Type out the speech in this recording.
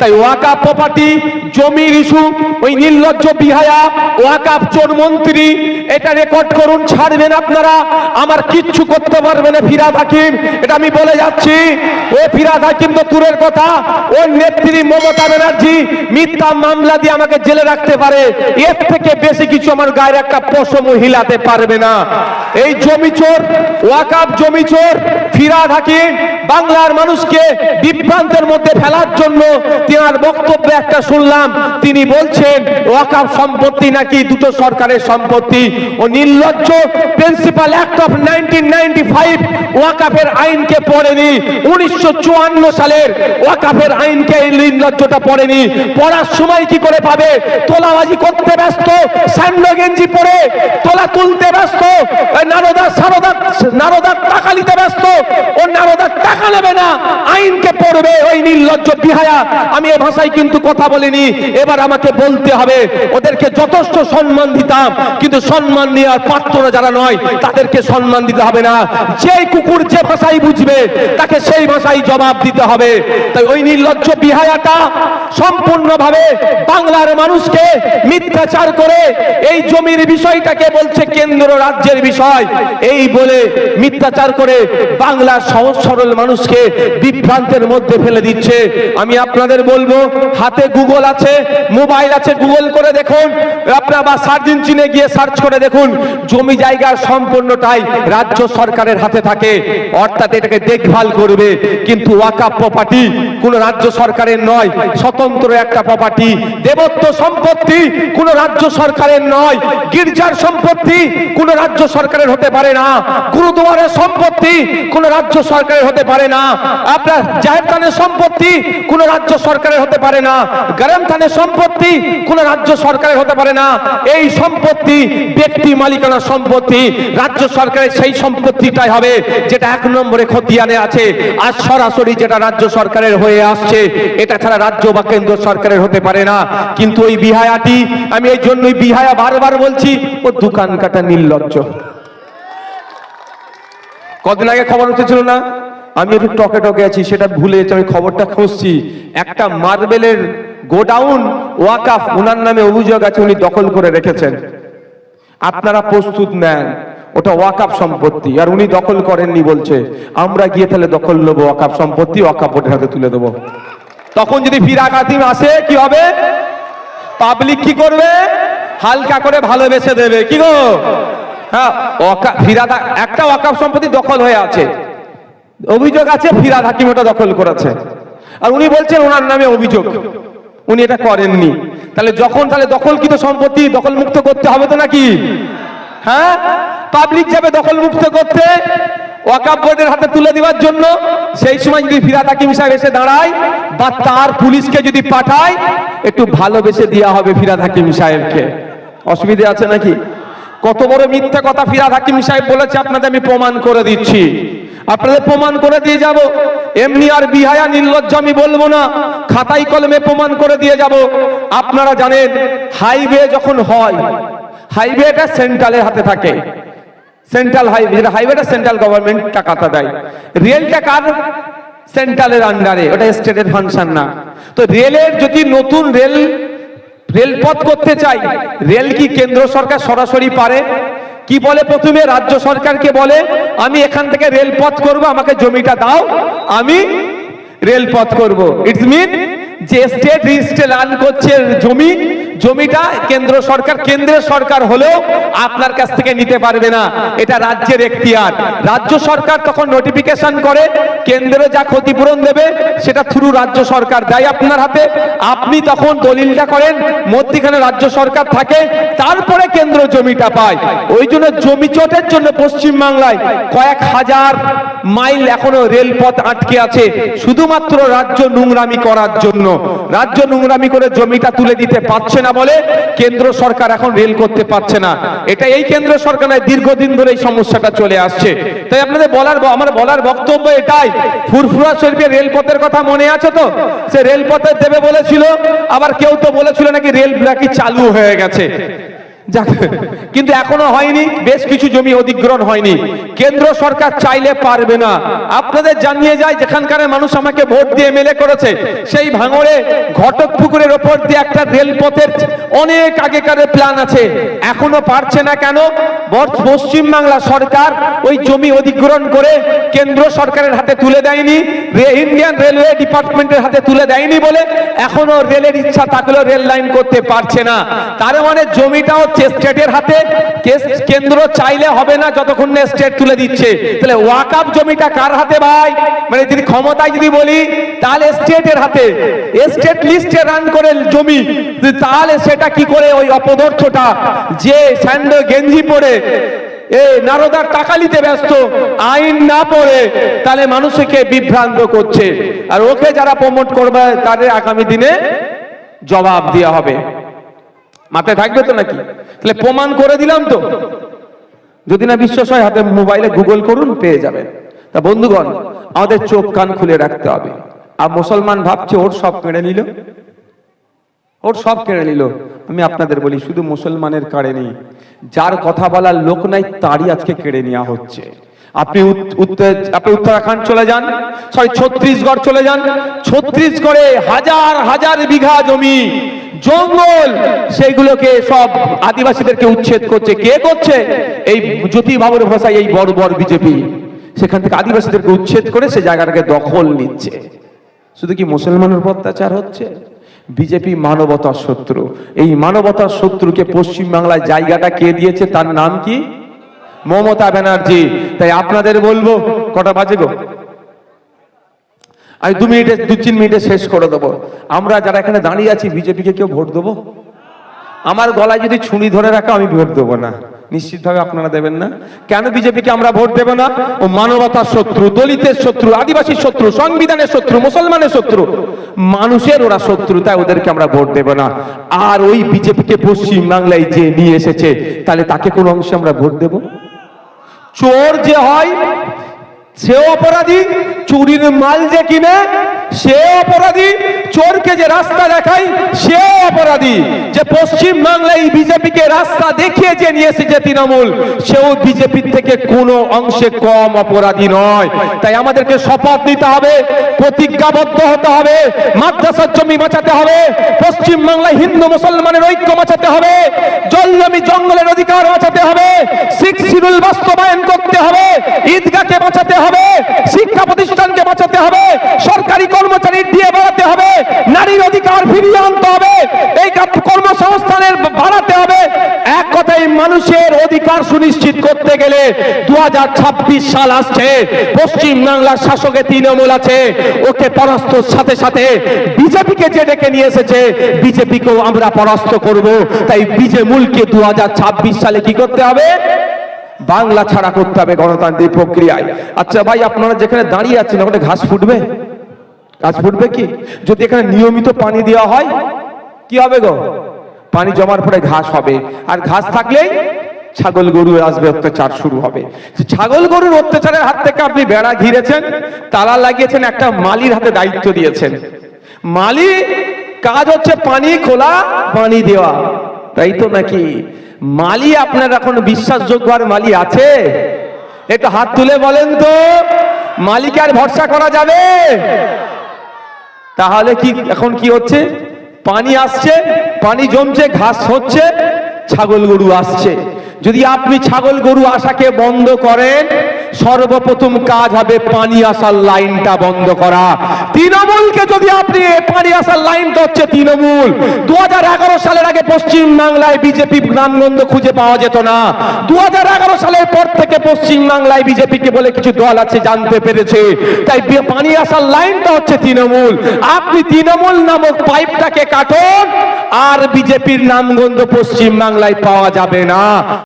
তাই Waka property জমির issue ওই নির্লজ্জ বিহায়া ওয়াকাপ চোর মন্ত্রী, এটা রেকর্ড করুন, ছাড়বেন আপনারা। আমার কিচ্ছু করতে পারবে না ফিরাদ হাকিম। এটা আমি বলে যাচ্ছি, ও ফিরাদ হাকিম তো দূরের কথা, ওর নেত্রী মমতা ব্যানার্জি মিথ্যা মামলা দিয়ে আমাকে জেলে রাখতে পারে। এর থেকে বেশি কিছু আমার গায়ের একটা পশম হিলাতে পারবে না। এই জমি চোর ওয়াকাপ জমি চোর, ফিরাদ হাকিম বাংলার মানুষকে বিভ্রান্তের মধ্যে ফেলার জন্য তিনার বক্তব্য একটা শুনলাম। তিনি বলছেন, ওয়াকাফ সম্পত্তি নাকি দুটো সরকারের সম্পত্তি? ও নির্লজ্জ, প্রিন্সিপাল অ্যাক্ট অফ নাইনটিন ওয়াকাফের আইনকে পড়েনি। উনিশশো চুয়ান্ন সালের ওয়াকাফের আইনকে এই নির্লজ্জটা পড়েনি। পড়ার সময় কি করে পাবে? তোলাবাজি করতে ব্যস্ত স্যান্ডো গেঞ্জি পরে তোলা তুলতে ব্যস্ত নারদা সারদা নারদার টাকা নিতে ব্যস্ত ও নারদার টাকা নেবে না আইনকে ওই নির্লজ্জ বিহায়া। আমি এ ভাষায় কিন্তু কথা বলিনি। এবার আমাকে বলতে হবে, ওদেরকে যথেষ্ট সম্মান দিতাম, কিন্তু সম্মান নেওয়ার পাত্ররা যারা নয়, তাদেরকে সম্মান দিতে হবে না। যে কুকুর যে ভাষাই বুঝবে, তাকে সেই ভাষাই জবাব দিতে হবে। তাই ওই নির্লজ্জ বিহায়াটা সম্পূর্ণভাবে বাংলার মানুষকে মিথ্যাচার করে এই জমির বিষয়টাকে বলছে কেন্দ্র রাজ্যের বিষয়। এই বলে মিথ্যাচার করে বাংলার সহজ সরল মানুষকে বিভ্রান্তের মধ্যে ফেলে দিচ্ছে। আমি আপনাদের বলব, হাতে গুগল আছে, মোবাইল আছে, গুগল করে দেখুন। আপনার বা সার্চ ইঞ্জিনে গিয়ে সার্চ করে দেখুন। জমি জায়গার সম্পূর্ণটাই রাজ্য সরকারের হাতে থাকে। অর্থাৎ এটাকে দেখভাল করবে। কিন্তু ওয়াকাপ প্রপার্টি কোন রাজ্য সরকারের নয়, স্বতন্ত্র একটা প্রপার্টি দেবত্ব সম্পত্তি কোন রাজ্য সরকারের নয়, গির্জার সম্পত্তি কোন রাজ্য সরকারের হতে পারে না, গুরুদুয়ারের সম্পত্তি কোন রাজ্য সরকারের হতে পারে না। আপনার জাহের থানের সম্পত্তি কোন রাজ্য সরকারের হতে পারে না। গরম থানের সম্পত্তি কোন রাজ্য সরকারের হতে পারে না। এই সম্পত্তি ব্যক্তি মালিকানা সম্পত্তি, রাজ্য সরকারের সেই সম্পত্তিটাই হবে যেটা এক নম্বরে খতিয়ানে আছে। আর সরাসরি যেটা রাজ্য সরকারের হয়ে আসছে, এটা ছাড়া রাজ্য বা কেন্দ্র সরকারের হতে পারে না। কিন্তু ওই বিহায়াটি, আমি এই জন্যই বিহায়া বারবার বলছি, ও দোকান কাটা নির্লজ্জ। কদিন আগে খবর উঠেছিল না? আমি একটু টকে টকে আছি, সেটা ভুলে আমি খবরটা খুঁজছি। একটা মার্বেলের গোডাউন ওয়াকাফ উনার নামে অভিযোগ আছে, উনি দখল করে রেখেছেন। আপনারা প্রস্তুত নেন, ওটা ওয়াকাফ সম্পত্তি, আর উনি দখল করেননি বলছে, আমরা গিয়ে তাহলে দখল নেব ওয়াকাফ সম্পত্তি, ওয়াকাফ বোর্ডের হাতে তুলে দেবো। তখন যদি ফিরা কাতিম আসে, কি হবে? পাবলিক কি করবে? হালকা করে ভালোবেসে দেবে, কি গো? হ্যাঁ একটা ওয়াকাফ সম্পত্তি দখল হয়ে আছে। অভিযোগ আছে, ফিরাদ হাকিম ওটা দখল করেছে। আর উনি বলছেন ওনার নামে অভিযোগ। উনি এটা করেননি। তাহলে যখন তাহলে দখলকৃত সম্পত্তি দখল মুক্ত করতে হবে তো নাকি? হ্যাঁ? পাবলিক যাবে দখল মুক্ত করতে ওয়াকাব বোর্ডের হাতে তুলে দেওয়ার জন্য। সেই সময় যদি ফিরাদ হাকিম সাহেব এসে দাঁড়ায়, বা তার পুলিশকে যদি পাঠায়, একটু ভালোবেসে দেওয়া হবে ফিরাদ হাকিম সাহেবকে। অসুবিধা আছে নাকি? কত বড় মিথ্যা কথা ফিরাদ হাকিম সাহেব বলেছে, আপনাদের আমি প্রমাণ করে দিচ্ছি। আপনাদের প্রমাণ করে দিয়ে যাব। এমনি আর বিহায়া নির্লজ্জ আমি বলব না। খাতাই কলমে প্রমাণ করে দিয়ে যাব। আপনারা জানেন হাইওয়ে যখন হয় হাইওয়েটা সেন্ট্রালের হাতে থাকে। সেন্ট্রাল হাইওয়ে যেটা হাইওয়েটা সেন্ট্রাল গভর্নমেন্ট টাকাটা দেয়। রেলটা কার? সেন্ট্রালের আন্ডারে ওটা স্টেটের ফাংশন না। তো রেলের যদি নতুন রেল রেলপথ করতে চাই রেল কি কেন্দ্র সরকার সরাসরি পারে? কি বলে প্রথমে? রাজ্য সরকারকে বলে, আমি এখান থেকে রেলপথ করব, আমাকে জমিটা দাও, আমি রেলপথ করব। ইটস মিন যে স্টেট রিস্টে রান করছে জমি জমিটা কেন্দ্র সরকার, কেন্দ্রের সরকার হলেও আপনার কাছ থেকে নিতে পারবে না। এটা রাজ্যের এখতিয়ার। রাজ্য সরকার তখন নোটিফিকেশন করে, কেন্দ্রে যা ক্ষতিপূরণ দেবে, সেটা থ্রু রাজ্য সরকার দেয় আপনার হাতে। আপনি তখন দলিলটা করেন, মধ্যিখানে রাজ্য সরকার থাকে, তারপরে কেন্দ্র জমিটা পায়। ওই জন্য জমি চোটের জন্য পশ্চিমবাংলায় কয়েক হাজার মাইল এখনও রেলপথ আটকে আছে, শুধুমাত্র রাজ্য নোংরামি করার জন্য। রাজ্য নোংরামি করে জমিটা তুলে দিতে পারছে না বলে, কেন্দ্র সরকার এখন রেল করতে পারছে না। এটা এই কেন্দ্র সরকার নয়, দীর্ঘদিন ধরে এই সমস্যাটা চলে আসছে। তাই আপনাদের বলার আমার বলার বক্তব্য এটাই, ফুরফুরা শরীফের রেলপথের কথা মনে আছে তো? সে রেলপথে দেবে বলেছিল, আবার কেউ তো বলেছিল নাকি রেল নাকি চালু হয়ে গেছে। কিন্তু এখনও হয়নি, বেশ কিছু জমি অধিগ্রহণ হয়নি। কেন্দ্র সরকার চাইলে পারবে না। আপনাদের জানিয়ে যায় যেখানকার মানুষ আমাকে ভোট দিয়ে এমএলএ করেছে, সেই ভাঙড়ে ঘটক পুকুরের ওপর দিয়ে একটা রেলপথের অনেক আগেকার প্ল্যান আছে। এখনও পারছে না কেন? পশ্চিম বাংলা সরকার ওই জমি অধিগ্রহণ করে কেন্দ্র সরকারের হাতে তুলে দেয়নি ইন্ডিয়ান রেলওয়ে ডিপার্টমেন্টের হাতে তুলে দেয়নি বলে এখনও রেলের ইচ্ছা থাকলেও রেল লাইন করতে পারছে না। তার মানে জমিটা হচ্ছে স্টেটের হাতে। কেন্দ্র চাইলে হবে না যতক্ষণ না স্টেট তুলে দিচ্ছে। তাহলে ওয়াকাপ জমিটা কার হাতে ভাই? মানে যদি ক্ষমতায় যদি বলি, তাহলে স্টেটের হাতে। স্টেট লিস্টে রান করে জমি। তাহলে সেটা কি করে ওই অপদার্থটা? যে স্যান্ডো গেঞ্জি পরে এ নারদার টাকা নিতে ব্যস্ত, আইন না পড়ে, তাহলে মানুষকে বিভ্রান্ত করছে। আর ওকে যারা প্রমোট করবে, তাদের আগামী দিনে জবাব দেওয়া হবে। মাথায় থাকবে তো নাকি? তাহলে প্রমাণ করে দিলাম তো। যদি না বিশ্বাস হয়, হাতে মোবাইলে গুগল করুন, পেয়ে যাবেন। তা বন্ধুগণ, আমাদের চোখ কান খুলে রাখতে হবে। আর মুসলমান ভাবছে, ওর সব কেড়ে নিল? ওর সব কেড়ে নিল। আমি আপনাদের বলি, শুধু মুসলমানের কাড়ে নেই, যার কথা বলার লোক নাই, তারই আজকে কেড়ে নেওয়া হচ্ছে। আপনি আপনি উত্তরাখণ্ড চলে যান, সরি ছত্রিশগড় চলে যান। ছত্রিশগড়ে হাজার হাজার বিঘা জমি, জঙ্গল সেইগুলোকে সব আদিবাসীদেরকে উচ্ছেদ করছে। কে করছে? এই জ্যোতি বাবুর ভাষায় এই বড় বড় বিজেপি। সেখান থেকে আদিবাসীদেরকে উচ্ছেদ করে সে জায়গাটাকে দখল নিচ্ছে। শুধু কি মুসলমানের অত্যাচার হচ্ছে? বিজেপি মানবতার শত্রু। এই মানবতার শত্রুকে পশ্চিম বাংলায় জায়গাটা কে দিয়েছে? তার নাম কি? মমতা ব্যানার্জি। তাই আপনাদের বলব, কটা বাজে গো? আমি দু মিনিটে, দু তিন মিনিটে শেষ করে দেবো। আমরা যারা এখানে দাঁড়িয়ে আছি, বিজেপিকে কেউ ভোট দেবো? আমার গলায় যদি ছুরি ধরে রাখা, আমি ভোট দেবো না। নিশ্চিতভাবে আপনারা দেবেন না। কেন বিজেপিকে আমরা ভোট দেব না? ও মানবতার শত্রু, দলিতের শত্রু, আদিবাসীর শত্রু, সংবিধানের শত্রু, মুসলমানের শত্রু। মানুষের ওরা শত্রু, তাই ওদেরকে আমরা ভোট দেব না। আর ওই বিজেপিকে পশ্চিম বাংলায় যে নিয়ে এসেছে, তাহলে তাকে কোন অংশে আমরা ভোট দেব? চোর যে হয়, সে অপরাধী, চুরির মাল যে কিনে, সে অপরাধী, চোরকে যে রাস্তা দেখায়, সে অপরাধী। যে পশ্চিম বাংলায় বিজেপিকে রাস্তা দেখিয়ে যে নিয়ে এসেছে তৃণমূল, সেও বিজেপির থেকে কোনো অংশে কম অপরাধী নয়। তাই আমাদেরকে শপথ নিতে হবে, প্রতিজ্ঞাবদ্ধ হতে হবে, মাদ্রাসার জমি বাঁচাতে হবে, পশ্চিম বাংলায় হিন্দু মুসলমানের ঐক্য বাঁচাতে হবে জল জমি জঙ্গলের অধিকার বাঁচাতে হবে সিক্স শিডিউল হবে ঈদগাহকে বাঁচাতে হবে, শিক্ষা প্রতিষ্ঠানকে বাঁচাতে হবে, সরকারি কর্মচারী দিয়ে বাড়াতে হবে, নারীর অধিকার ফিরিয়ে আনতে হবে, এই কর্মসংস্থানের বাড়াতে হবে। এক কথায় মানুষের অধিকার সুনিশ্চিত করতে গেলে দুহাজার ছাব্বিশ সাল আসছে, পশ্চিম বাংলার শাসকে তৃণমূল আছে, ওকে পরাস্ত সাথে সাথে বিজেপিকে যে ডেকে নিয়ে এসেছে, বিজেপিকেও আমরা পরাস্ত করব। তাই বিজে বিজেমূলকে দু সালে কি করতে হবে? বাংলা ছাড়া করতে হবে গণতান্ত্রিক প্রক্রিয়ায়। আচ্ছা ভাই, আপনারা যেখানে দাঁড়িয়ে আছেন, ওখানে ঘাস ফুটবে? ঘাস ফুটবে কি? যদি এখানে নিয়মিত পানি দেওয়া হয়, কি হবে গো? পানি জমার পরে ঘাস হবে। আর ঘাস থাকলেই ছাগল গরু আসবে, অত্যাচার শুরু হবে। ছাগল গরুর অত্যাচারের হাত থেকে আপনি বেড়া ঘিরেছেন, তালা লাগিয়েছেন, একটা মালির হাতে দায়িত্ব দিয়েছেন। মালি কাজ হচ্ছে পানি খোলা, পানি দেওয়া। তাই তো নাকি? মালি আপনার এখন বিশ্বাসযোগ্য আর মালি আছে? একটু হাত তুলে বলেন তো, মালিক আর ভরসা করা যাবে? তাহলে কি এখন কি হচ্ছে? পানি আসছে, পানি জমছে, ঘাস হচ্ছে, ছাগল গরু আসছে। যদি আপনি ছাগল গরু আসাকে বন্ধ করেন সর্বপ্রথম কাজ হবে পানি আসার লাইনটা বন্ধ করা। তৃণমূলকে যদি আপনি পানি আসার লাইনটা হচ্ছে তৃণমূল, দুহাজার এগারো সালের আগে পশ্চিম বাংলায় বিজেপি নামগন্ধ খুঁজে পাওয়া যেত না। দুহাজার এগারো সালের পর থেকে পশ্চিম বাংলায় বিজেপিকে বলে কিছু দল আছে জানতে পেরেছে। তাই পানি আসার লাইনটা হচ্ছে তৃণমূল। আপনি তৃণমূল নামক পাইপটাকে কাটুন, আর বিজেপির নামগন্ধ পশ্চিম বাংলায় পাওয়া যাবে না।